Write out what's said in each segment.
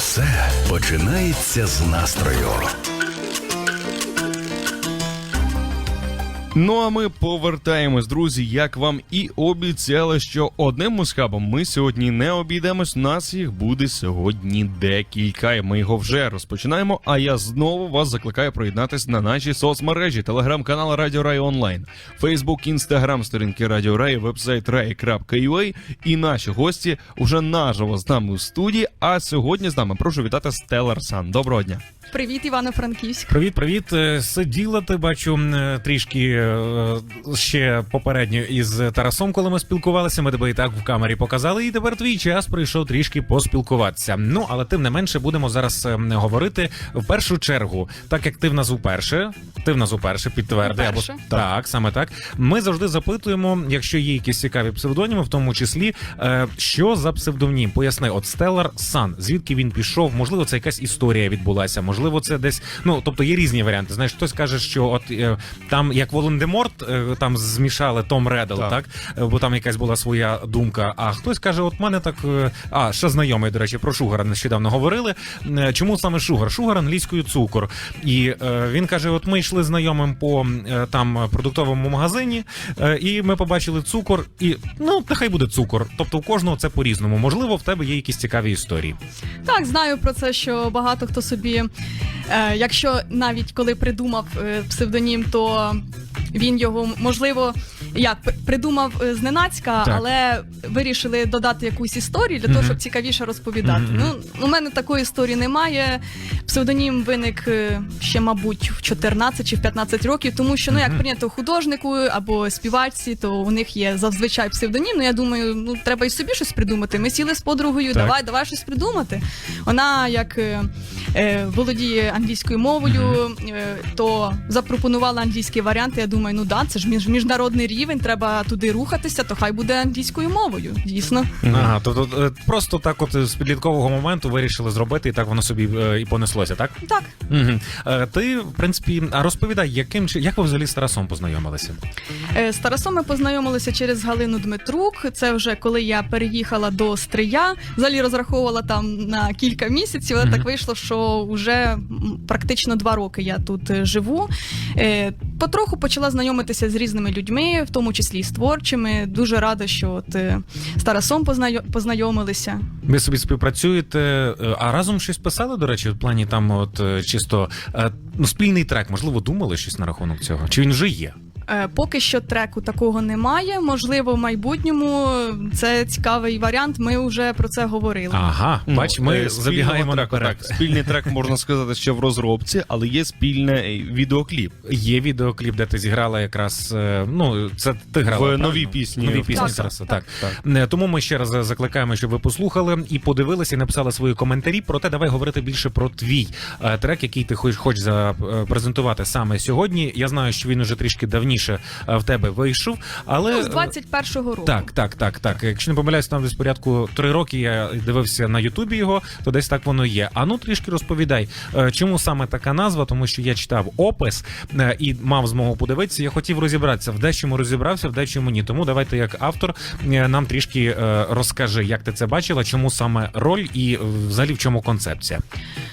Усе починається з настрою. Ну а ми повертаємось, друзі. Як вам і обіцяли, що одним мусхабом ми сьогодні не обійдемось. Нас їх буде сьогодні декілька. Ми його вже розпочинаємо. А я знову вас закликаю приєднатись на наші соцмережі, телеграм-канал Радіо Рай Онлайн, Фейсбук, Інстаграм, сторінки Радіо Рай, вебсайт rai.ua і наші гості уже наживо з нами у студії. А сьогодні з нами прошу вітати Стеллар Сан. Доброго дня. Привіт, Івано-Франківськ. Привіт, привіт. Е, Сиділа ти бачу е, трішки е, ще попередньо із Тарасом, коли ми спілкувалися. Ми тебе і так в камері показали. І тепер твій час прийшов трішки поспілкуватися. Ну але тим не менше будемо зараз говорити в першу чергу, так як ти в нас уперше, ти в нас уперше підтверди або так, саме так. Ми завжди запитуємо, якщо є якісь цікаві псевдоніми, в тому числі, що за псевдонім? Поясни, от Stellar Sun, звідки він пішов? Можливо, це якась історія відбулася, можливо, це десь. Ну тобто є різні варіанти. Знаєш, хтось каже, що от е, там як Волан-де-Морт, е, там змішали Том Реддл, Так. так. Е, бо там якась була своя думка. А хтось каже, от мене так. е, А, ще знайомий, до речі, про Шугара нещодавно говорили. Е, Чому саме Шугар? Шугар англійською цукор. І е, він каже: от ми йшли знайомим по е, там продуктовому магазині, е, і ми побачили цукор, і ну нехай буде цукор. Тобто у кожного це по-різному. Можливо, в тебе є якісь цікаві історії. Так, знаю про це, що багато хто собі, е, якщо навіть коли придумав е, псевдонім, то він його можливо як придумав е, зненацька, Так. але вирішили додати якусь історію для того, щоб цікавіше розповідати. Мгм. Ну, у мене такої історії немає. Псевдонім виник е, ще, мабуть, в 14 чи в 15 років, тому що ну як прийнято художнику або співачці, то у них є зазвичай псевдонім. Ну я думаю, ну треба і собі щось придумати. Ми сіли з подругою, Так. давай, давай щось придумати. Вона як е, е, володіє англійською мовою, е, то запропонувала англійський варіант. Я думаю, ну да, це ж між, міжнародний рівень, треба туди рухатися, то хай буде англійською мовою. Дійсно. Ага, тобто е, просто так, от з підліткового моменту вирішили зробити, і так воно собі е, і понеслося, так? Так. Угу. Е, ти, в принципі, а розповідай, яким чи як ви взагалі з Тарасом познайомилися? Е, З Тарасом ми познайомилися через Галину Дмитрук. Це вже коли я переїхала до Стрия. Взагалі розраховувала там на кілька місяців, але Мгм. так вийшло, що вже м, практично два роки я тут е, живу. Е, Потроху почала знайомитися з різними людьми, в тому числі з творчими. Дуже рада, що от е, з Тарасом познайомилися. Ви собі співпрацюєте, е, а разом щось писали, до речі, в плані там, от е, чисто ну, спільний трек, можливо, думали щось на рахунок цього? Чи він вже є? Е, Поки що треку такого немає. Можливо, в майбутньому це цікавий варіант. Ми вже про це говорили. Ага, бач, ми е, забігаємо треку, наперед. Так, спільний трек можна сказати, що в розробці, але є спільний е, відеокліп. Є відеокліп, де ти зіграла якраз. Ну, це ти грала В правильно? новій пісні. Нові пісні Так, Тараса. так, Так, так. Тому ми ще раз закликаємо, щоб ви послухали і подивилися, і написали свої коментарі. Проте давай говорити більше про твій трек, який ти хочеш хоч запрезентувати саме сьогодні. Я знаю, що він уже трішки давніше е, в тебе вийшов, але Ну, з 21-го року. Так, так, так, так. Якщо не помиляюсь, там десь порядку три роки я дивився на Ютубі його, то десь так воно є. А ну трішки розповідай, е, чому саме така назва? Тому що я читав опис е, і мав змогу подивитися. Я хотів розібратися в дечому розібрався, в дечому ні. Тому давайте, як автор, е, нам трішки е, розкажи, як ти це бачила, чому саме роль і е, взагалі в чому концепція.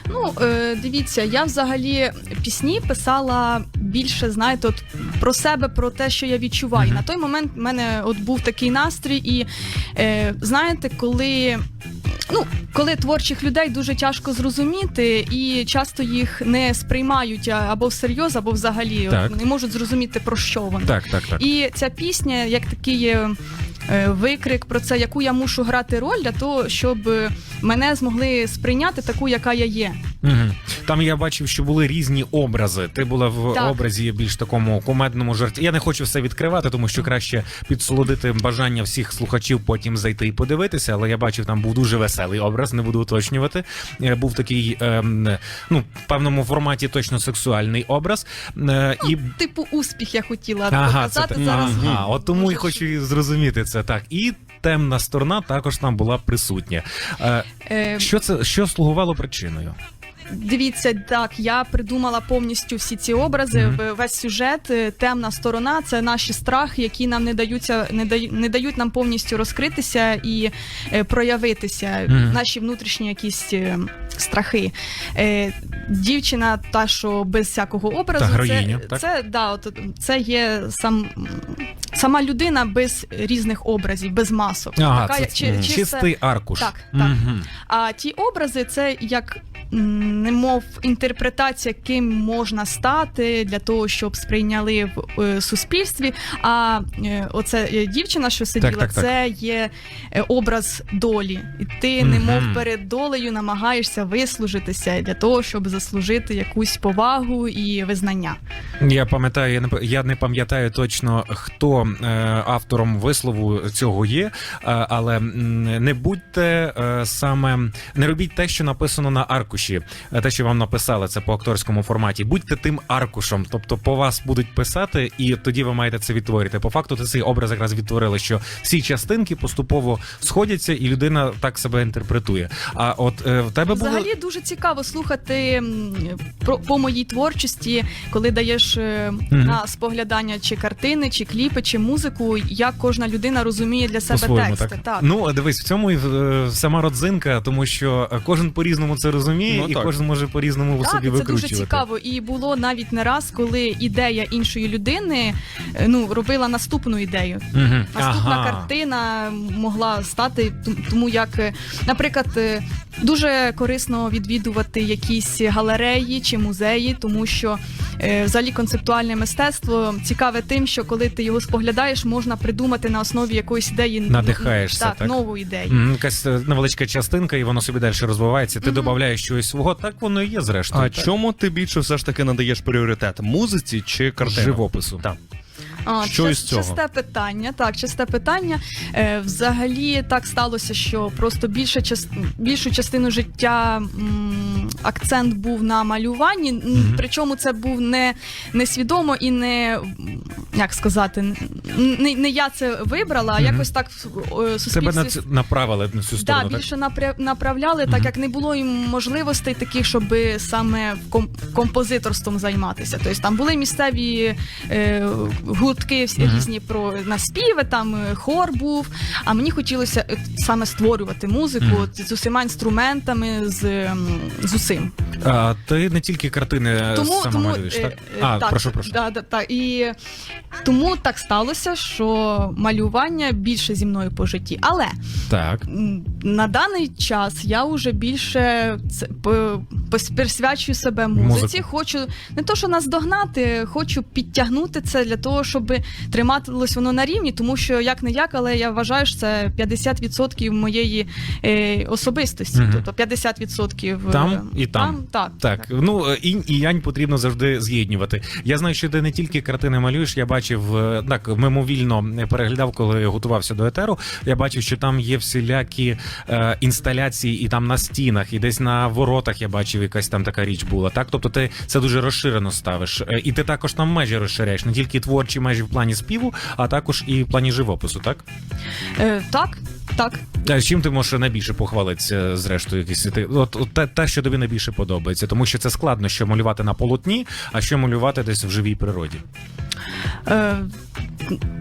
Ну, е, дивіться, я взагалі пісні писала більше, знаєте, от про себе, про те, що я відчуваю. На той момент в мене от був такий настрій, і е, знаєте, коли. Ну, коли творчих людей дуже тяжко зрозуміти, і часто їх не сприймають або всерйоз, або взагалі Так. не можуть зрозуміти про що вони. Так, так, так. І ця пісня, як такий викрик про це, яку я мушу грати роль для того, щоб е, мене змогли сприйняти таку, яка я є. Угу. Там я бачив, що були різні образи. Ти була в Так. образі більш такому кумедному жарті. Я не хочу все відкривати, тому що краще підсолодити бажання всіх слухачів потім зайти і подивитися. Але я бачив, там був дуже веселий образ, не буду уточнювати. Е, Був такий, ем, ну, в певному форматі точно сексуальний образ. Е, і Типу успіх я хотіла Ага, показати це, зараз. ага, от тому і хочу зрозуміти це так. І темна сторона також там була присутня. Е, Е, Що це що слугувало причиною? Дивіться, так я придумала повністю всі ці образи. Мгм. в- Весь сюжет, е, темна сторона це наші страхи, які нам не даються, не дають, не дають нам повністю розкритися і е, проявитися. Мгм. Наші внутрішні якісь е, страхи. Е, дівчина, та, що без всякого образу, Та героїня, це, так? це, да, от, це є сам, сама людина без різних образів, без масок. Ага, Така, це, чи- чисте- чистий аркуш. Так, так. Мгм. А ті образи це як. м, Немов інтерпретація, ким можна стати для того, щоб сприйняли в е, суспільстві. А е, оце е, дівчина, що сиділа, так, так. це є образ долі. І ти, Мгм. немов перед долею, намагаєшся вислужитися для того, щоб заслужити якусь повагу і визнання. Я пам'ятаю, я не я не пам'ятаю точно, хто е, автором вислову цього є, але не будьте е, саме не робіть те, що написано на аркуші, те, що вам написали, це по акторському форматі. Будьте тим аркушем, тобто по вас будуть писати, і тоді ви маєте це відтворити. По факту, ти цей образ якраз відтворили, що всі частинки поступово сходяться, і людина так себе інтерпретує. А от е, в тебе було Взагалі дуже цікаво слухати про по моїй творчості, коли даєш е, Мгм. на споглядання чи картини, чи кліпи, чи музику, як кожна людина розуміє для себе По-своєму, тексти. Так. Ну, дивись, в цьому і е, сама родзинка, тому що е, кожен по-різному це розуміє, Ну, і так. кожен може по-різному Так, собі і це дуже цікаво. І було навіть не раз, коли ідея іншої людини е, ну робила наступну ідею. Мгм. Наступна Ага. картина могла стати тому, як, е, наприклад, е, дуже корисно відвідувати якісь галереї чи музеї, тому що е, взагалі концептуальне мистецтво цікаве тим, що коли ти його споглядаєш, можна придумати на основі якоїсь ідеї Надихаєшся, так, так? нову ідею. Якась невеличка частинка, і воно собі далі розвивається. Ти Мгм. додаєш щось свого, так воно і є зрештою. А так? чому ти більше все ж таки надаєш пріоритет? Музиці чи картинам? живопису? Так. А, Що чис- із цього? Часте питання. Так, часте питання. Е, взагалі так сталося, що просто більша час, більшу частину життя м, акцент був на малюванні. М, Мгм. Причому це був не несвідомо і не м, як сказати, н- не, не я це вибрала, а Мгм. якось так в е, Тебе на суспільстві. направили на цю Да, сторону, так? більше напря- направляли, Мгм. так як не було їм можливостей таких, щоб саме ком- композиторством займатися. Тобто там були місцеві е, гуртки всі Мгм. різні про наспіви, там е, хор був. А мені хотілося е, саме створювати музику Мгм. от, з усіма інструментами, з, м, з усім. А, ти не тільки картини Тому, сама тому малюєш, е, так? е, А, так, прошу, прошу. Да, да, так. І тому так сталося, що малювання більше зі мною по житті. Але Так. М, На даний час я вже більше це, пос- присвячую себе музиці. Музику. Хочу не то, що наздогнати, хочу підтягнути це для того, щоб триматилось воно на рівні, тому що як не як, але я вважаю, що це 50% моєї е, особистості. Мгм. Тобто 50% е, Там і там. так, Так, ну е, інь і янь потрібно завжди з'єднювати. Я знаю, що ти не тільки картини малюєш. Я бачив е, так, мимовільно переглядав, коли готувався до етеру. Я бачив, що там є всілякі е, інсталяції, і там на стінах, і десь на воротах я бачив, якась там така річ була. Так, тобто ти це дуже розширено ставиш. І ти також там межі розширяєш, не тільки творчі межі в плані співу, а також і в плані живопису. Так Е, так, так. а чим ти можеш найбільше похвалитися, зрештою, якісь ти от, от те, те, що тобі найбільше подобається, тому що це складно, що малювати на полотні, а що малювати десь в живій природі. Е,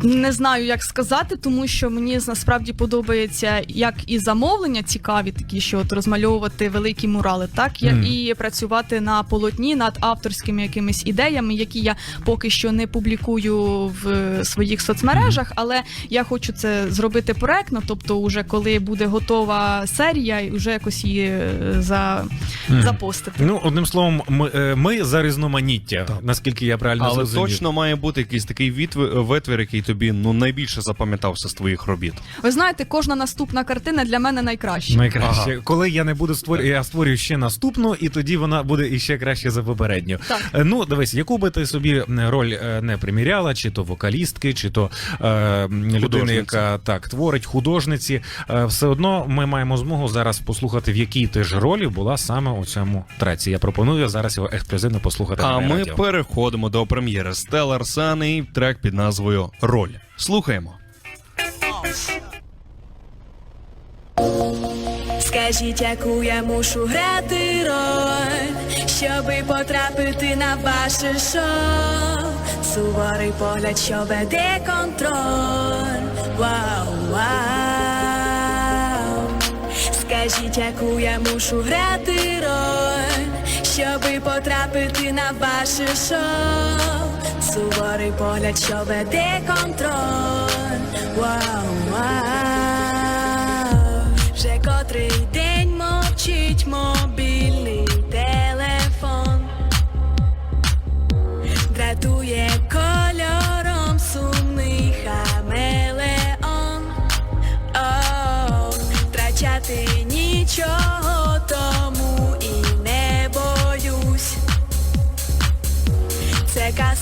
не знаю, як сказати, тому що мені насправді подобається як і замовлення цікаві, такі, що от розмальовувати великі мурали, так як Мгм. і працювати на полотні над авторськими якимись ідеями, які я поки що не публікую в е, своїх соцмережах, але я хочу це зробити проектно. Тобто, уже коли буде готова серія, і вже якось її е, за, Мгм. запостити. Ну, одним словом, ми, е, ми за різноманіття, наскільки я правильно Але зрозумів. точно має бути якийсь такий відв- витвір, який тобі ну найбільше запам'ятався з твоїх робіт. Ви знаєте, кожна наступна картина для мене найкраща. Найкраще, Ага. коли я не буду створювати, я створюю ще наступну, і тоді вона буде іще краще за попередню. Так. Е, Ну, дивись, яку би ти собі роль е, не приміряла, чи то вокалістки, чи то е, людини, яка так творить, художниці, е, все одно ми маємо змогу зараз послухати, в якій ти ж ролі була саме у цьому треці. Я пропоную зараз його ексклюзивно послухати. А на ми радіо. переходимо до прем'єри Stellar Sun трек під назвою Роль. Слухаємо. Скажіть, яку я мушу грати роль, щоби потрапити на ваше шоу. Суворий погляд, що веде контроль. Вау, вау. Скажіть, яку я мушу грати роль, щоби потрапити на ваше шоу. Суворий погляд, що веде контроль. Вау, вау. Вже котрий день мовчить мобільний телефон. Дратує кольором сумний хамелеон. Оу, втрачати нічого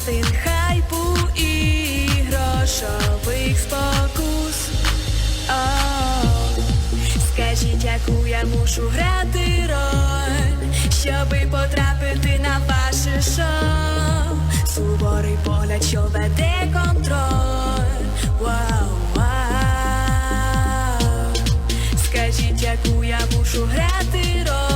Кастинг хайпу і грошових спокус. Скажіть, яку я мушу грати роль, щоби потрапити на ваше шоу. Суворий погляд, що веде контроль. Вау, вау. Скажіть, яку я мушу грати роль,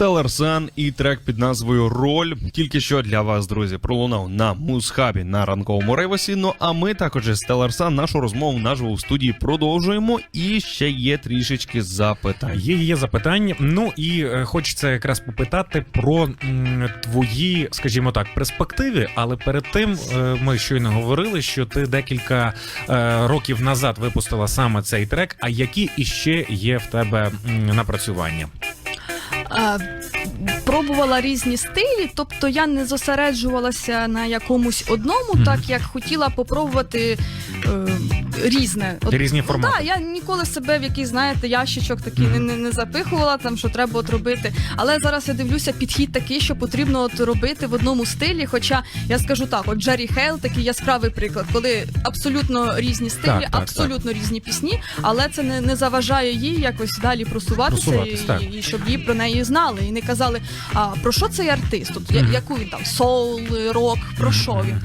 Stellar Sun і трек під назвою Роль. Тільки що для вас, друзі, пролунав на музхабі на ранковому рейвасі. Ну а ми також із Stellar Sun нашу розмову наживо у студії продовжуємо. І ще є трішечки запитань. Є, є запитання. Ну і е, хочеться якраз попитати про м, твої, скажімо так, перспективи. Але перед тим е, ми щойно говорили, що ти декілька е, років назад випустила саме цей трек. А які іще є в тебе напрацювання? Пробувала різні стилі, тобто я не зосереджувалася на якомусь одному, так як хотіла попробувати е, різне. От, Різні формати. Так, я ніколи себе в якийсь, знаєте, ящичок такий не, не, не запихувала, там що треба от робити. Але зараз я дивлюся, підхід такий, що потрібно от робити в одному стилі. Хоча я скажу так, от Джері Хейл такий яскравий приклад, коли абсолютно різні стилі, Так, так, абсолютно різні пісні, але це не, не заважає їй якось далі просуватися, Просуватись, і, так. і щоб її про неї знали. І не казали, а про що цей артист? От, я- яку він там соул, рок, про що він?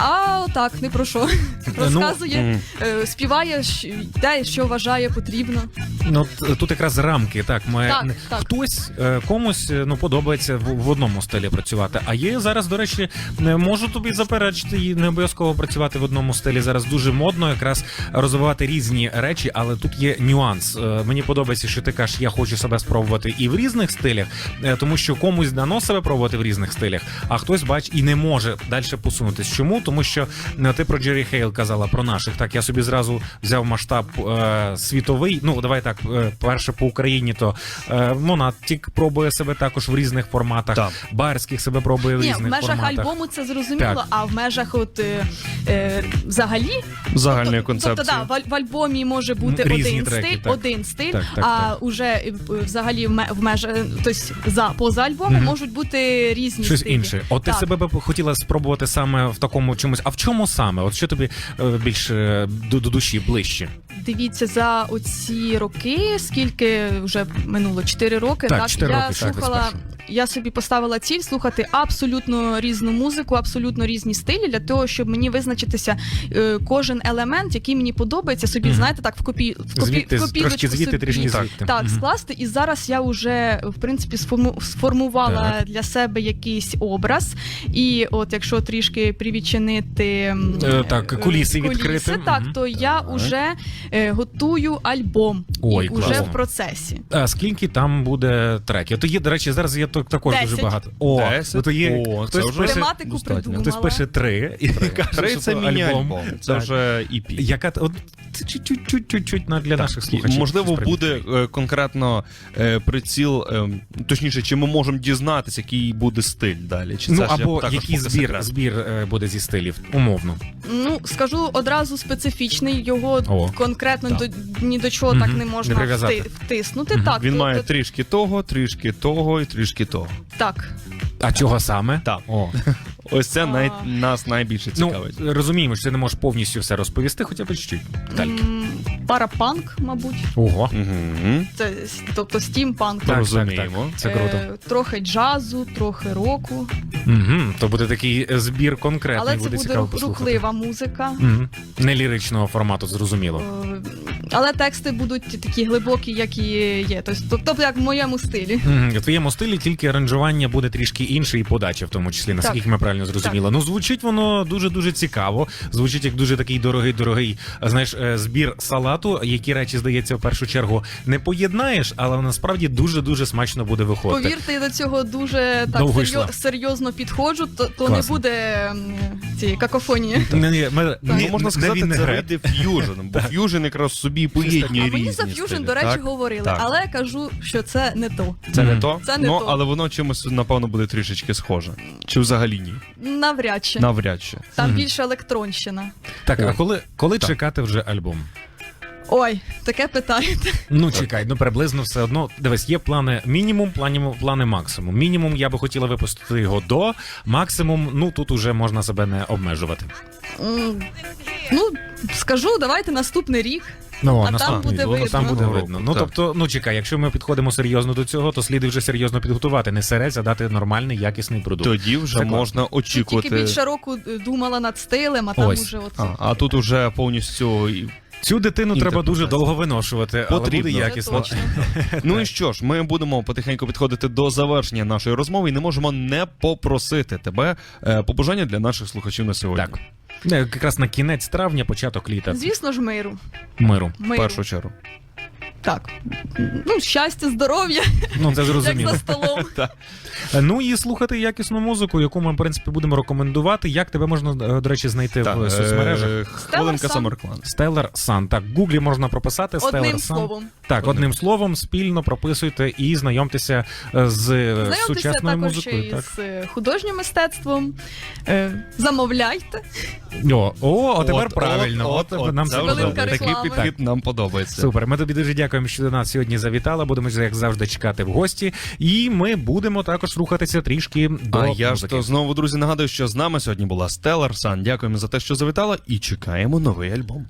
А отак, не про що. Ну, Розказує, е, співає, щ- те, що вважає потрібно. Ну т- тут якраз рамки. Так, Так, так. хтось е, комусь е, ну подобається в, в одному стилі працювати. А є зараз, до речі, не можу тобі заперечити і не обов'язково працювати в одному стилі. Зараз дуже модно якраз розвивати різні речі, але тут є нюанс. Е, Мені подобається, що ти кажеш, я хочу себе спробувати і в різних стилях, е, тому що комусь дано себе пробувати в різних стилях, а хтось бач і не може далі посунутись. Чому? Тому що е, ти про Джері Хейл казала про наших. Так я собі зразу взяв масштаб е, світовий. Ну давай так, е, перше по Україні, то е, Монатік пробує себе також в різних форматах. Так. Барських себе пробує в Ні, в межах форматах. альбому це зрозуміло, Так. а в межах от е, е, взагалі Загальної тобто, концепції. Тобто, да, в, аль- в альбомі може бути різні один треки, стиль, так. один стиль, Так, так, а так. уже е, взагалі в, ме- в межах, тобто за поза альбомом Мгм. можуть бути різні Щось стилі. інше. От ти Так. себе б хотіла спробувати саме в такому чомусь. А в чому саме? От що тобі е, більш е, до, до душі ближче? Дивіться за оці роки, скільки вже минуло 4 роки. Так, Так, чотири я роки, слухала. безперечно. я собі поставила ціль слухати абсолютно різну музику, абсолютно різні стилі для того, щоб мені визначитися е, кожен елемент, який мені подобається, собі Мгм. знаєте, так в копі в копі Звідти в копілочку трошки звідти, собі. трішки Так. звідти. Так, Мгм. скласти, і зараз я вже в принципі сформу- сформувала Так. для себе якийсь образ. І от якщо трішки привідчинити м, Е, так, е, куліси відкрити. так то я вже е, готую альбом Ой, і вже класно. в процесі. А скільки там буде треків? То є, до речі, зараз є то- також дуже багато. О, Десять? то є О, це хтось вже пише, Тематику придумала. хтось пише три і каже, Три що це міні-альбом. Це Так. вже EP. Яка от це чуть-чуть, чуть-чуть на- для наших І, слухачів. Можливо, щось буде е, конкретно е, приціл, е, точніше, чи ми можемо дізнатися, який буде стиль далі. Чи Ну це ще або також який поки збір, секрет? збір е, буде зі стилів, умовно. Ну скажу одразу специфічний, його О. конкретно Так. до ні до чого так не Не можна прив'язати. вти- втиснути. Мгм. Так, Він то- має то- трішки того, трішки того і трішки того. так. А чого саме? Так. О. Ось це А. най... нас найбільше Ну, цікавить. розуміємо, що ти не можеш повністю все розповісти, хоча б чуть-чуть. Детальки. М, Парапанк, мабуть. Ого. Угу. Це тобто стімпанк. Так, Розуміємо. так, так. Це круто. Е, трохи джазу, трохи року. Угу. То буде такий е, збір конкретний, Але це буде, буде цікаво рух- послухати. рухлива музика. Мгм. Не ліричного формату, зрозуміло. Е, Але тексти будуть такі глибокі, як і є. Тобто, тобто як в моєму стилі. Мгм. У твоєму стилі тільки аранжування буде трішки інше і подача, в тому числі, наскільки ми правильно зрозуміли. Ну звучить воно дуже дуже цікаво. Звучить як дуже такий дорогий, дорогий, знаєш, е, збір салату, які речі, здається, в першу чергу не поєднаєш, але насправді дуже дуже смачно буде виходити. Повірте, я до цього дуже так серйозно підходжу, то, то не Класно. буде м, цієї какофонії. Не, не, ми, Ну, можна не сказати, це вийде ф'южн, бо ф'южн якраз собі поєднує А різні мені за ф'южн, стилі, до речі, так? говорили, Так. але кажу, що це не то. Це не то? Це не ну, то. але воно чимось, напевно, буде трішечки схоже. Чи взагалі ні? Навряд чи. Навряд чи. Там більше електронщина. Так, а коли, коли Так. чекати вже альбом? Ой, таке питаєте. Ну чекай, ну приблизно все одно. Дивись, є плани мінімум, плані, плани максимум. Мінімум я би хотіла випустити його до, максимум, ну тут уже можна себе не обмежувати. М, Ну, скажу, давайте наступний рік. Ну, А там буде ну, там буде видно. Ну Так. тобто, ну чекай, якщо ми підходимо серйозно до цього, то слід вже серйозно підготувати. Не серець, а дати нормальний, якісний продукт. Тоді вже класно. можна Тільки більше року е, думала над стилем, а там Ось. уже оце. А, а тут уже повністю. Цю дитину треба дуже довго виношувати, але Потрібно. буде якісно. Ну і що ж, ми будемо потихеньку підходити до завершення нашої розмови і не можемо не попросити тебе е, побажання для наших слухачів на сьогодні. Так. Не, Якраз на кінець травня, початок літа. Звісно ж, миру. Миру. В Миру. першу чергу. Так. Ну, щастя, здоров'я, Ну це як зрозуміло. за столом. Ну і слухати якісну музику, яку ми в принципі будемо рекомендувати. Як тебе можна е, до речі знайти Так, в соцмережах? е, Хвилинка Stellar Sun. Самарклан. Stellar Sun. Так, в гуглі можна прописати Одним Stellar Sun. словом. Так, одним словом, спільно прописуйте і знайомтеся е, з е, Знайомтеся сучасною також музикою. і Так. з е, художнім мистецтвом. Е, Замовляйте. О, о, о, тепер От, правильно. от, От, от, нам це вже Хвилинка подобається. Такий реклами. підхід нам подобається. Супер. Ми тобі дуже дякуємо, що до нас сьогодні завітала. Будемо як завжди чекати в гості. І ми будемо також рухатися трішки до А я ж то знову, друзі, нагадую, що з нами сьогодні була Stellar Сан. Дякуємо за те, що завітала, і чекаємо новий альбом.